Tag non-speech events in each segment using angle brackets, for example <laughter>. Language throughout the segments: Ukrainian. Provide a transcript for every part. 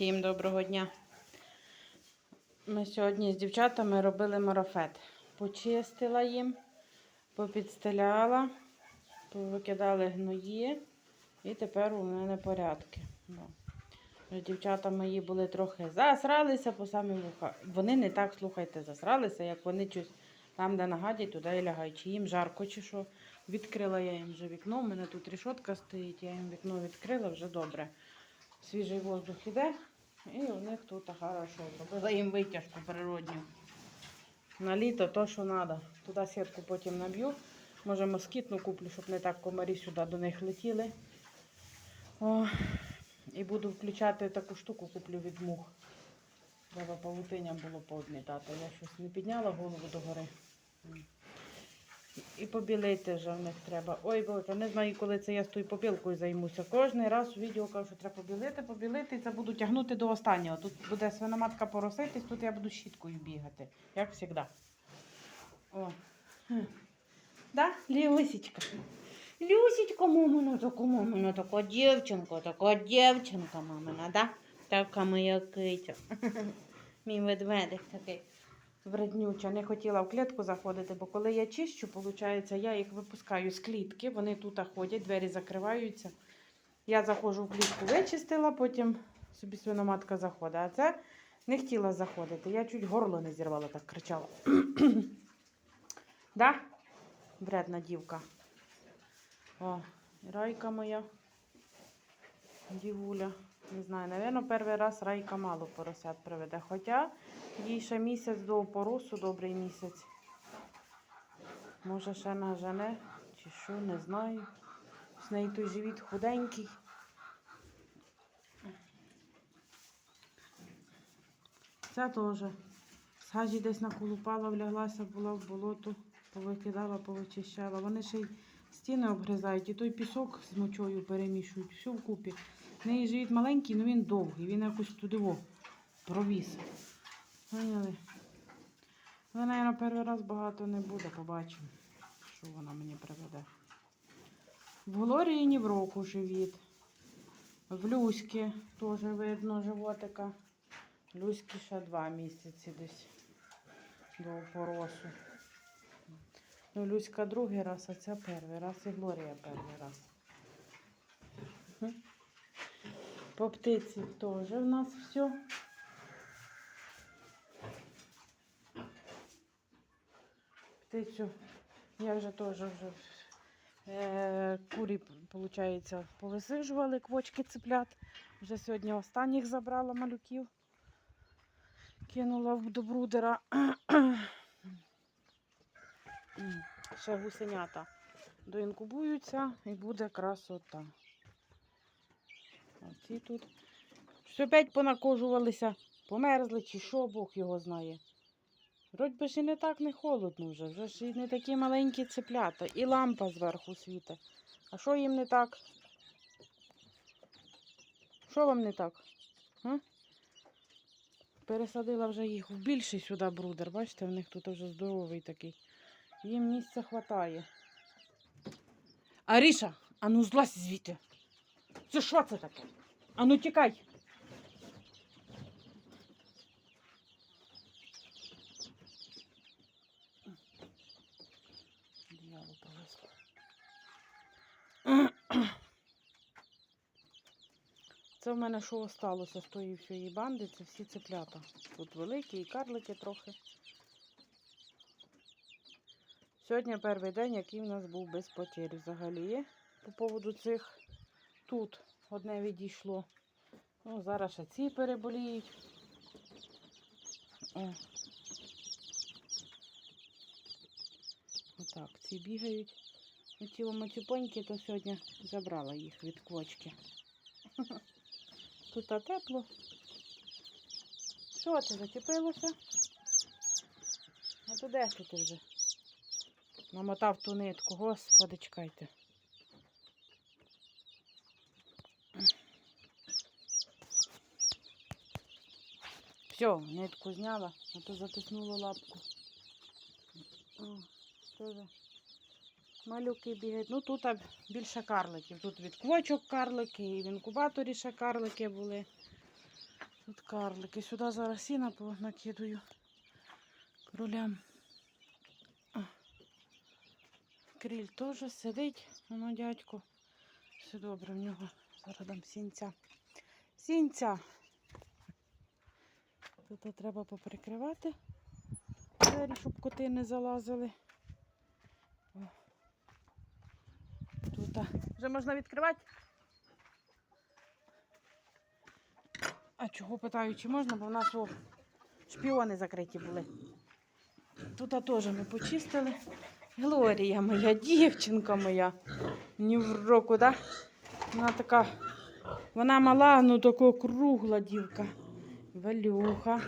Всім доброго дня. Ми сьогодні з дівчатами робили марафет. Почистила їм, попідстеляла, повикидали гної і тепер у мене порядки. Дівчата мої були трохи засралися по самі вуха. Вони не так, слухайте, засралися, як вони щось там, де нагадять, туди і лягають. Чи їм жарко, чи що. Відкрила я їм вже вікно. У мене тут рішотка стоїть, я їм вікно відкрила вже добре свіжий воздух іде, і у них тут хорошо. Зробила їм витяжку природню. На літо то, що треба. Туди сітку потім наб'ю. Може москітну куплю, щоб не так комарі сюди до них летіли. О, і буду включати таку штуку, куплю від мух. Треба павутинням було пообмітати. Я щось не підняла голову догори. І побілити вже в них треба. Ой, Боже, не знаю, коли це я з тою попілкою займуся. Кожний раз у відео кажу, що треба побілити, побілити, і це буду тягнути до останнього. Тут буде свиноматка пороситись, тут я буду щіткою бігати, як завжди. О. Хм. Да, Люсічка? Люсічка, мамина, така мамина, така дівчинка, така дівчинка, мамина, да? Така моя киця. <laughs> Мій ведмедик такий вреднюча. Не хотіла в клітку заходити, бо коли я чищу, виходить, я їх випускаю з клітки, вони тут ходять, двері закриваються. Я заходжу в клітку, вичистила, потім собі свиноматка заходить. А це не хотіла заходити. Я чуть горло не зірвала, так кричала. <clears throat> да? Вредна дівка. О, райка моя. Дівуля. Не знаю, напевно, перший раз райка мало поросят приведе. Хоча їй ще місяць до опоросу, добрий місяць. Може, ще нажене, чи що, не знаю. З неї той живіт худенький. Ця теж. З гажі десь наколупала, вляглася, була в болото, повикидала, повичищала. Вони ще й стіни обгризають, і той пісок з мочою перемішують, все вкупі. В неї живіт маленький, але він довгий, він якось туди во, провіз. Поняли? Але, мабуть, перший раз багато не буде, побачимо, що вона мені приведе. В Глорії в року живіт. В Люськи теж видно животика. Люськи ще два місяці десь до опоросу. Ну, Люська другий раз, а ця перший раз і Глорія перший раз. По птиці теж в нас все. Птицю я вже теж вже е, курі, виходить, повисижували квочки цеплят. Вже сьогодні останніх забрала малюків. Кинула до брудера. Ще гусенята доінкубуються і буде красота. Оці тут. Все опять понакожувалися, померзли чи що, Бог його знає. Вроді би ж і не так не холодно вже, вже ж і не такі маленькі цеплята, і лампа зверху світе. А що їм не так? Що вам не так? А? Пересадила вже їх в більший сюди брудер. Бачите, в них тут вже здоровий такий. Їм місця хватає. Аріша, а ну злазь звідти. Це що це таке? А ну тікай. Це в мене що осталося з тої всієї банди, це всі цеплята. Тут великі і карлики трохи. Сьогодні перший день, який в нас був без потерь взагалі. По поводу цих тут одне відійшло. Ну, зараз ще ці переболіють. О. Отак, ці бігають. Ну, ті матюпоньки, то сьогодні забрала їх від квочки. <laughs> Тут тепло. Що ти зачепилося? А то де ти вже? Намотав ту нитку, господи, чекайте. Все, нитку зняла, а то затиснула лапку. О, тоже. Малюки бігають. Ну тут більше карликів. Тут від квочок карлики, і в інкубаторі ще карлики були. Тут карлики. Сюди зараз сіна накидаю кролям. Кріль теж сидить, воно дядько. Все добре в нього. Зараз дам сінця. Сінця. Тут треба поприкривати двері, щоб коти не залазили. О. Тут вже можна відкривати. А чого питаю, чи можна, бо в нас о, шпіони закриті були. Тут теж ми почистили. Глорія моя, дівчинка моя. Ні в року, да? Вона така, вона мала, ну така кругла дівка. Валюха.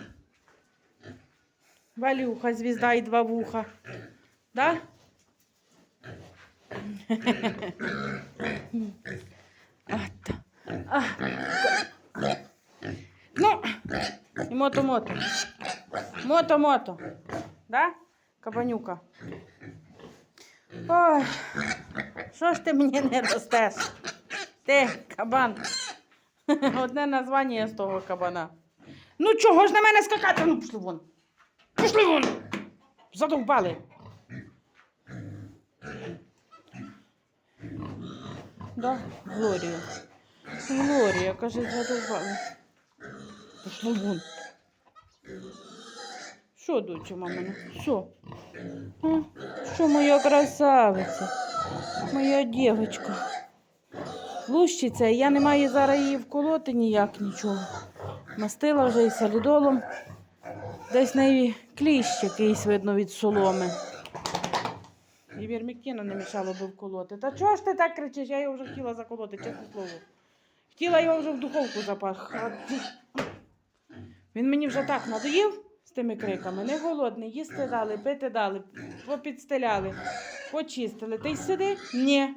Валюха, звізда і два вуха. Да? Ну, мото-мото. Мото-мото. Да? Кабанюка. Ой, що ж ти мені не ростеш? Ти, кабан. <laughs> Одне названня з того кабана. Ну чого ж на мене скакати? Ну пішли вон. Пішли вон. Задовбали. Да, Глорія. Глорія, каже, задовбали. Пішли вон. Що, доча мамина? Що? А? Що моя красавиця? Моя дівчинка. Лущиться, я не маю зараз її вколоти ніяк нічого. Мастила вже і солідолом. Десь неї кліщ якийсь видно від соломи. І вірміктіна не мішало би вколоти. Та чого ж ти так кричиш? Я його вже хотіла заколоти, чесне слово. Хотіла його вже в духовку запахати. Він мені вже так надоїв з тими криками. Не голодний, їсти дали, пити дали, попідстеляли, почистили. Ти й сиди? Ні.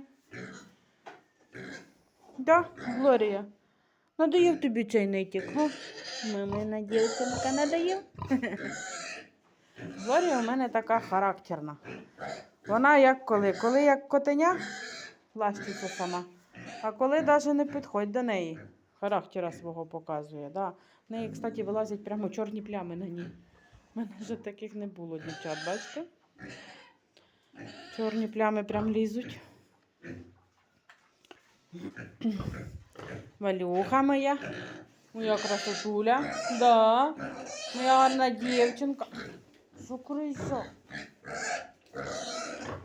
Да, Глорія. Надоїв тобі цей нитік. О, мамина дівчинка надоїв. <laughs> Глорія у мене така характерна. Вона як коли? Коли як котеня ластиться сама, а коли навіть не підходь до неї. Характера свого показує. Да. В неї, кстати, вилазять прямо чорні плями на ній. У мене вже таких не було, дівчат, бачите? Чорні плями прям лізуть. Валюха моя. Моя красотуля. Да. Моя гарна дівчинка. Що?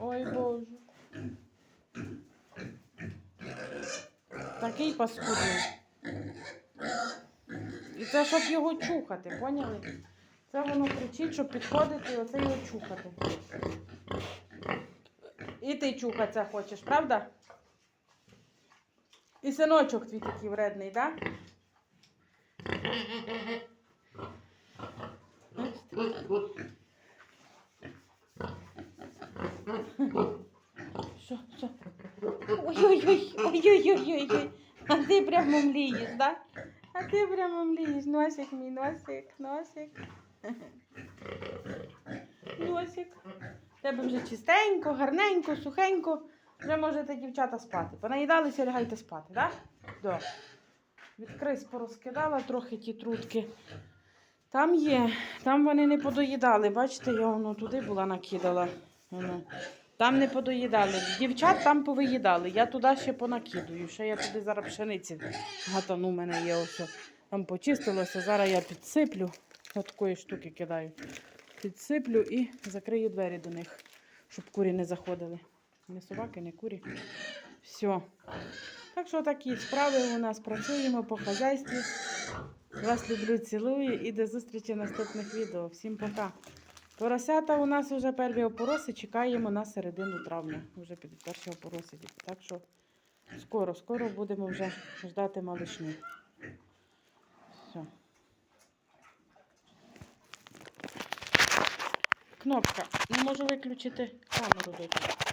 Ой Боже. Такий паскудний. І це щоб його чухати, поняли? Це воно кричить, щоб підходити і оце його чухати. І ти чухатися хочеш, правда? І синочок твій такий вредний, так? Да? Що, що? Ой-ой-ой, ой-ой-ой-ой. А ти прямо млієш, да? А ти прямо млієш. Носик мій, носик, носик. Носик. Тебе вже чистенько, гарненько, сухенько. Вже можете, дівчата, спати. Понаїдалися, лягайте спати, так? Да? Да. Від крис порозкидала трохи ті трутки. Там є, там вони не подоїдали. Бачите, я воно туди була накидала. Воно. Там не подоїдали. Дівчат там повиїдали. Я туди ще понакидую. Ще я туди зараз пшениці гатану, у мене є ось. Там почистилося. Зараз я підсиплю. От такої штуки кидаю. Підсиплю і закрию двері до них, щоб курі не заходили. Не собаки, не курі. Все. Так що такі справи у нас працюємо по хазяйстві. Вас люблю, цілую і до зустрічі в наступних відео. Всім пока. Поросята у нас вже перві опороси, чекаємо на середину травня. Вже підуть перші опороси. Так що скоро, скоро будемо вже ждати малишню. Все. Кнопка. Не можу виключити камеру. дочка.